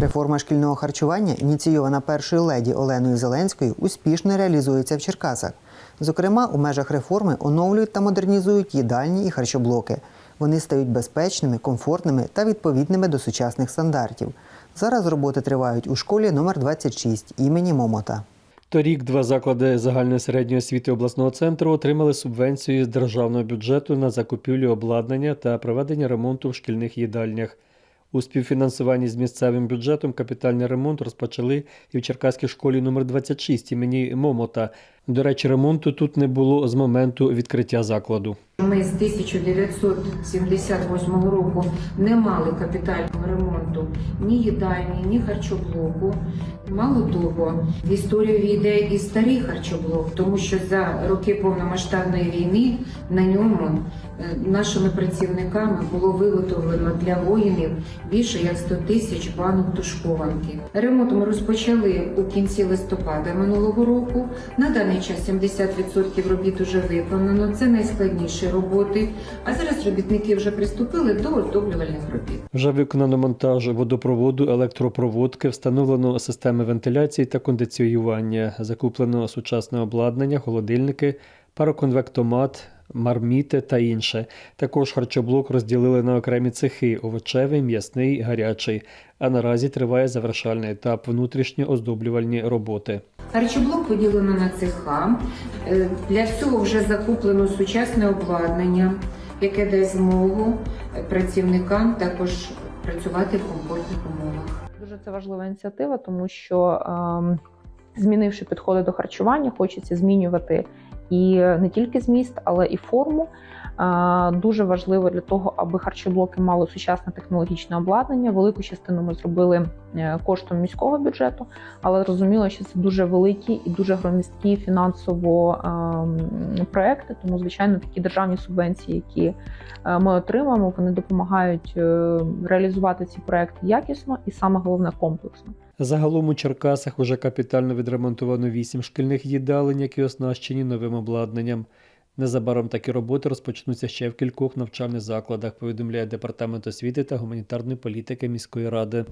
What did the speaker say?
Реформа шкільного харчування, ініційована першою леді Оленою Зеленською, успішно реалізується в Черкасах. Зокрема, у межах реформи оновлюють та модернізують їдальні і харчоблоки. Вони стають безпечними, комфортними та відповідними до сучасних стандартів. Зараз роботи тривають у школі номер 26 імені Момота. Торік два заклади загальної середньої освіти обласного центру отримали субвенцію з державного бюджету на закупівлю обладнання та проведення ремонту в шкільних їдальнях. У співфінансуванні з місцевим бюджетом капітальний ремонт розпочали і в Черкаській школі номер 26 імені Момота. До речі, ремонту тут не було з моменту відкриття закладу. Ми з 1978 року не мали капітального ремонту ні їдальні, ні харчоблоку. Мало того, в історію війде і старий харчоблок, тому що за роки повномасштабної війни на ньому е, нашими працівниками було виготовлено для воїнів більше як 100 тисяч банок тушкованки. Ремонт ми розпочали у кінці листопада минулого року. На даний час 70% робіт уже виконано. Це найскладніші роботи. А зараз робітники вже приступили до оздоблювальних робіт. Вже виконано монтаж водопроводу, електропроводки, встановлено системи вентиляції та кондиціювання, закуплено сучасне обладнання, холодильники, пароконвектомат, марміти та інше. Також харчоблок розділили на окремі цехи овочевий, м'ясний, гарячий. А наразі триває завершальний етап внутрішні оздоблювальні роботи. Харчоблок поділено на цеха. Е, Для цього вже закуплено сучасне обладнання, яке дасть змогу працівникам також працювати в комфортних умовах. Дуже це важлива ініціатива, тому що ем, змінивши підходи до харчування, хочеться змінювати і не тільки зміст, але і форму. Дуже важливо для того, аби харчоблоки мали сучасне технологічне обладнання. Велику частину ми зробили е, коштом міського бюджету, але зрозуміло, що це дуже великі і дуже громісткі фінансово ем, проекти. Тому, звичайно, такі державні субвенції, які е, ми отримаємо, вони допомагають е, реалізувати ці проекти якісно і саме головне комплексно. Загалом у Черкасах уже капітально відремонтовано вісім шкільних їдалень, які оснащені новим обладнанням. Незабаром такі роботи розпочнуться ще в кількох навчальних закладах, повідомляє департамент освіти та гуманітарної політики міської ради.